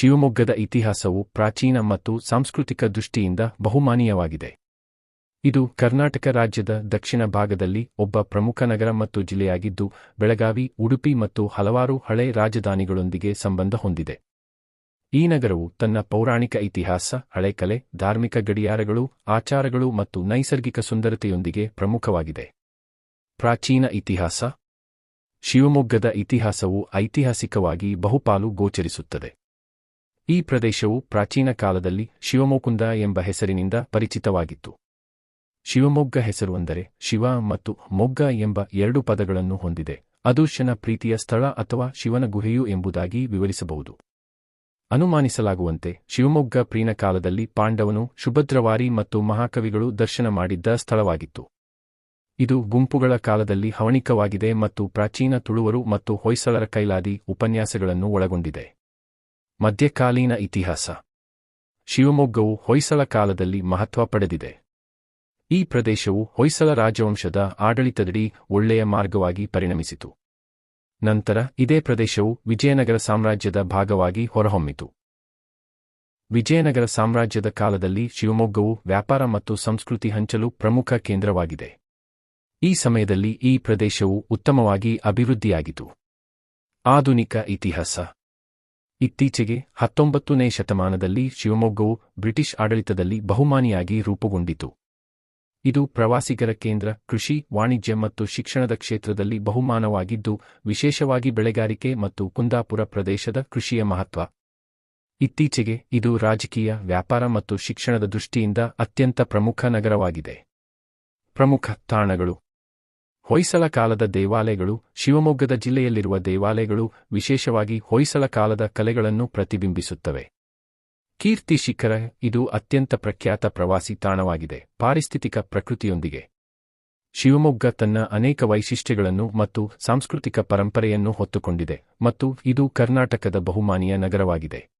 ಶಿವಮೊಗ್ಗದ ಇತಿಹಾಸವು ಪ್ರಾಚೀನ ಮತ್ತು ಸಾಂಸ್ಕೃತಿಕ ದೃಷ್ಟಿಯಿಂದ ಬಹುಮಾನೀಯವಾಗಿದೆ. ಇದು ಕರ್ನಾಟಕ ರಾಜ್ಯದ ದಕ್ಷಿಣ ಭಾಗದಲ್ಲಿ ಒಬ್ಬ ಪ್ರಮುಖ ನಗರ ಮತ್ತು ಜಿಲ್ಲೆಯಾಗಿದ್ದು, ಬೆಳಗಾವಿ, ಉಡುಪಿ ಮತ್ತು ಹಲವಾರು ಹಳೆ ರಾಜಧಾನಿಗಳೊಂದಿಗೆ ಸಂಬಂಧ ಹೊಂದಿದೆ. ಈ ನಗರವು ತನ್ನ ಪೌರಾಣಿಕ ಇತಿಹಾಸ ಹಳೆಕಲೆ ಧಾರ್ಮಿಕ ಗಡಿಯಾರಗಳು, ಆಚಾರಗಳು ಮತ್ತು ನೈಸರ್ಗಿಕ ಸುಂದರತೆಯೊಂದಿಗೆ ಪ್ರಮುಖವಾಗಿದೆ. ಪ್ರಾಚೀನ ಇತಿಹಾಸ. ಶಿವಮೊಗ್ಗದ ಇತಿಹಾಸವು ಐತಿಹಾಸಿಕವಾಗಿ ಬಹುಪಾಲು ಗೋಚರಿಸುತ್ತದೆ. ಈ ಪ್ರದೇಶವು ಪ್ರಾಚೀನ ಕಾಲದಲ್ಲಿ ಶಿವಮೊಕುಂದ ಎಂಬ ಹೆಸರಿನಿಂದ ಪರಿಚಿತವಾಗಿತ್ತು. ಶಿವಮೊಗ್ಗ ಹೆಸರು ಅಂದರೆ ಶಿವ ಮತ್ತು ಮೊಗ್ಗ ಎಂಬ ಎರಡು ಪದಗಳನ್ನು ಹೊಂದಿದೆ. ಅದು ಶನ ಪ್ರೀತಿಯ ಸ್ಥಳ ಅಥವಾ ಶಿವನ ಗುಹೆಯು ಎಂಬುದಾಗಿ ವಿವರಿಸಬಹುದು. ಅನುಮಾನಿಸಲಾಗುವಂತೆ ಶಿವಮೊಗ್ಗ ಪ್ರೀನ ಕಾಲದಲ್ಲಿ ಪಾಂಡವನು ಶುಭದ್ರವಾರಿ ಮತ್ತು ಮಹಾಕವಿಗಳು ದರ್ಶನ ಮಾಡಿದ್ದ ಸ್ಥಳವಾಗಿತ್ತು. ಇದು ಗುಂಪುಗಳ ಕಾಲದಲ್ಲಿ ಹವಣಿಕವಾಗಿದೆ ಮತ್ತು ಪ್ರಾಚೀನ ತುಳುವರು ಮತ್ತು ಹೊಯ್ಸಳರ ಕೈಲಾದಿ ಉಪನ್ಯಾಸಗಳನ್ನು ಒಳಗೊಂಡಿದೆ. ಮಧ್ಯಕಾಲೀನ ಇತಿಹಾಸ. ಶಿವಮೊಗ್ಗವು ಹೊಯ್ಸಳ ಕಾಲದಲ್ಲಿ ಮಹತ್ವ ಪಡೆದಿದೆ. ಈ ಪ್ರದೇಶವು ಹೊಯ್ಸಳ ರಾಜವಂಶದ ಆಡಳಿತದಡಿ ಒಳ್ಳೆಯ ಮಾರ್ಗವಾಗಿ ಪರಿಣಮಿಸಿತು. ನಂತರ ಇದೇ ಪ್ರದೇಶವು ವಿಜಯನಗರ ಸಾಮ್ರಾಜ್ಯದ ಭಾಗವಾಗಿ ಹೊರಹೊಮ್ಮಿತು. ವಿಜಯನಗರ ಸಾಮ್ರಾಜ್ಯದ ಕಾಲದಲ್ಲಿ ಶಿವಮೊಗ್ಗವು ವ್ಯಾಪಾರ ಮತ್ತು ಸಂಸ್ಕೃತಿ ಹಂಚಲು ಪ್ರಮುಖ ಕೇಂದ್ರವಾಗಿದೆ. ಈ ಸಮಯದಲ್ಲಿ ಈ ಪ್ರದೇಶವು ಉತ್ತಮವಾಗಿ ಅಭಿವೃದ್ಧಿಯಾಗಿತು ಆಧುನಿಕ ಇತಿಹಾಸ. ಇತ್ತೀಚೆಗೆ ಹತ್ತೊಂಬತ್ತನೇ ಶತಮಾನದಲ್ಲಿ ಶಿವಮೊಗ್ಗವು ಬ್ರಿಟಿಷ್ ಆಡಳಿತದಲ್ಲಿ ಬಹುಮಾನಿಯಾಗಿ ರೂಪುಗೊಂಡಿತು. ಇದು ಪ್ರವಾಸಿಗರ ಕೇಂದ್ರ, ಕೃಷಿ, ವಾಣಿಜ್ಯ ಮತ್ತು ಶಿಕ್ಷಣದ ಕ್ಷೇತ್ರದಲ್ಲಿ ಬಹುಮಾನವಾಗಿದ್ದು, ವಿಶೇಷವಾಗಿ ಬೆಳೆಗಾರಿಕೆ ಮತ್ತು ಕುಂದಾಪುರ ಪ್ರದೇಶದ ಕೃಷಿಯ ಮಹತ್ವ. ಇತ್ತೀಚೆಗೆ ಇದು ರಾಜಕೀಯ, ವ್ಯಾಪಾರ ಮತ್ತು ಶಿಕ್ಷಣದ ದೃಷ್ಟಿಯಿಂದ ಅತ್ಯಂತ ಪ್ರಮುಖ ನಗರವಾಗಿದೆ. ಪ್ರಮುಖ ತಾಣಗಳು ಹೊಯ್ಸಳ ಕಾಲದ ದೇವಾಲಯಗಳು ಶಿವಮೊಗ್ಗದ ಜಿಲ್ಲೆಯಲ್ಲಿರುವ ದೇವಾಲಯಗಳು ವಿಶೇಷವಾಗಿ ಹೊಯ್ಸಳ ಕಾಲದ ಕಲೆಗಳನ್ನು ಪ್ರತಿಬಿಂಬಿಸುತ್ತವೆ. ಕೀರ್ತಿ ಶಿಖರ, ಇದು ಅತ್ಯಂತ ಪ್ರಖ್ಯಾತ ಪ್ರವಾಸಿ ತಾಣವಾಗಿದೆ, ಪಾರಿಸ್ಥಿತಿಕ ಪ್ರಕೃತಿಯೊಂದಿಗೆ. ಶಿವಮೊಗ್ಗ ತನ್ನ ಅನೇಕ ವೈಶಿಷ್ಟ್ಯಗಳನ್ನು ಮತ್ತು ಸಾಂಸ್ಕೃತಿಕ ಪರಂಪರೆಯನ್ನು ಹೊತ್ತುಕೊಂಡಿದೆ ಮತ್ತು ಇದು ಕರ್ನಾಟಕದ ಬಹುಮಾನಿಯ ನಗರವಾಗಿದೆ.